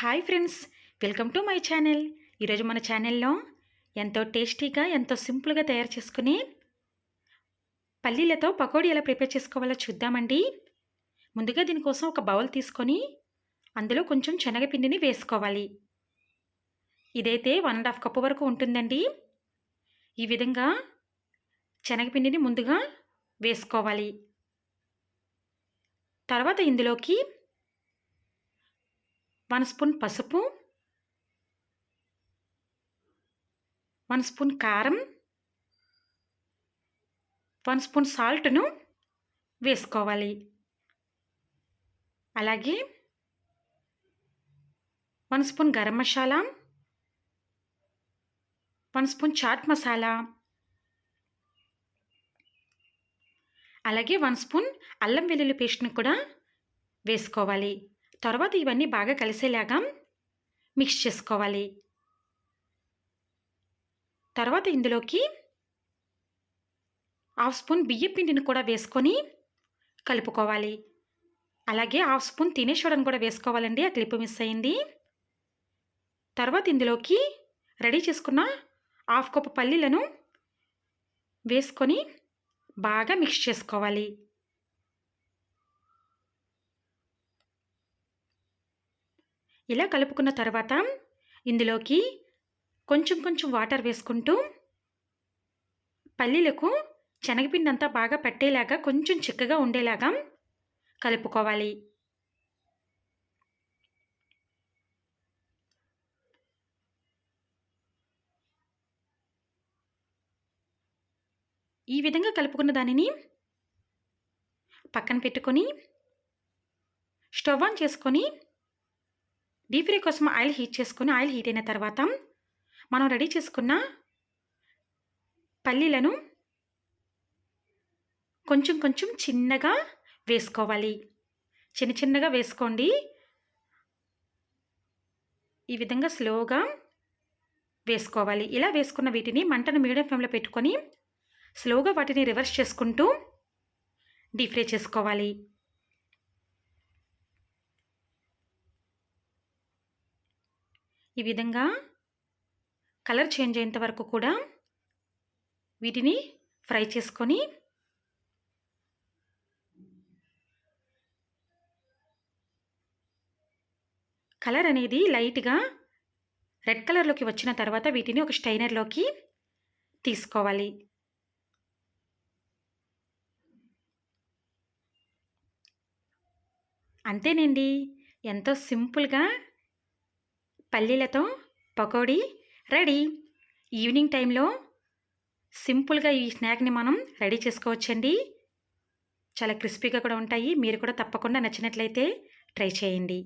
Hi friends welcome to my channel. ఈరోజు మన ఛానల్లో ఎంతో టేస్టీగా ఎంతో సింపుల్గా తయారు చేసుకుని పల్లీలతో పకోడీ ఎలా ప్రిపేర్ చేసుకోవాలో చూద్దామండి. ముందుగా దీనికోసం ఒక బౌల్ తీసుకొని అందులో కొంచెం శనగపిండిని వేసుకోవాలి. ఇదైతే వన్ అండ్ హాఫ్ కప్పు వరకు ఉంటుందండి. ఈ విధంగా శనగపిండిని ముందుగా వేసుకోవాలి. తర్వాత ఇందులోకి వన్ స్పూన్ పసుపు వన్ స్పూన్ కారం వన్ స్పూన్ సాల్ట్ను వేసుకోవాలి. అలాగే one spoon garam masala one spoon chaat masala అలాగే వన్ స్పూన్ అల్లం వెల్లుల్లి పేస్ట్ని కూడా వేసుకోవాలి. తర్వాత ఇవన్నీ బాగా కలిసేలాగా మిక్స్ చేసుకోవాలి. తర్వాత ఇందులోకి హాఫ్ స్పూన్ బియ్యం పిండిని కూడా వేసుకొని కలుపుకోవాలి. అలాగే హాఫ్ స్పూన్ తినేశ్వరని కూడా వేసుకోవాలండి ఆ క్లిప్ మిస్ అయింది తర్వాత ఇందులోకి రెడీ చేసుకున్న హాఫ్ కప్ పల్లీలను వేసుకొని బాగా మిక్స్ చేసుకోవాలి. ఇలా కలుపుకున్న తర్వాత ఇందులోకి కొంచెం కొంచెం వాటర్ వేసుకుంటూ పల్లీలకు శనగపిండి అంతా బాగా పట్టేలాగా కొంచెం చిక్కగా ఉండేలాగా కలుపుకోవాలి. ఈ విధంగా కలుపుకున్న దానిని పక్కన పెట్టుకొని స్టవ్ ఆన్ చేసుకొని డీప్ ఫ్రై కోసం ఆయిల్ హీట్ చేసుకుని ఆయిల్ హీట్ అయిన తర్వాత మనం రెడీ చేసుకున్న పల్లీలను కొంచెం కొంచెం చిన్నగా వేసుకోవాలి. చిన్న చిన్నగా వేసుకోండి. ఈ విధంగా స్లోగా వేసుకోవాలి. ఇలా వేసుకున్న వీటిని మంటను మీడియం ఫ్లేమ్లో పెట్టుకొని స్లోగా వాటిని రివర్స్ చేసుకుంటూ డీప్ ఫ్రై చేసుకోవాలి. ఈ విధంగా కలర్ చేంజ్ అయ్యేంత వరకు కూడా వీటిని ఫ్రై చేసుకొని కలర్ అనేది లైట్గా రెడ్ కలర్లోకి వచ్చిన తర్వాత వీటిని ఒక స్టైనర్లోకి తీసుకోవాలి. అంతేనండి. ఎంతో సింపుల్గా పల్లీలతో పకోడీ రెడీ. ఈవినింగ్ టైంలో సింపుల్గా ఈ స్నాక్ని మనం రెడీ చేసుకోవచ్చండి. చాలా క్రిస్పీగా కూడా ఉంటాయి. మీరు కూడా తప్పకుండా నచ్చినట్లయితే ట్రై చేయండి.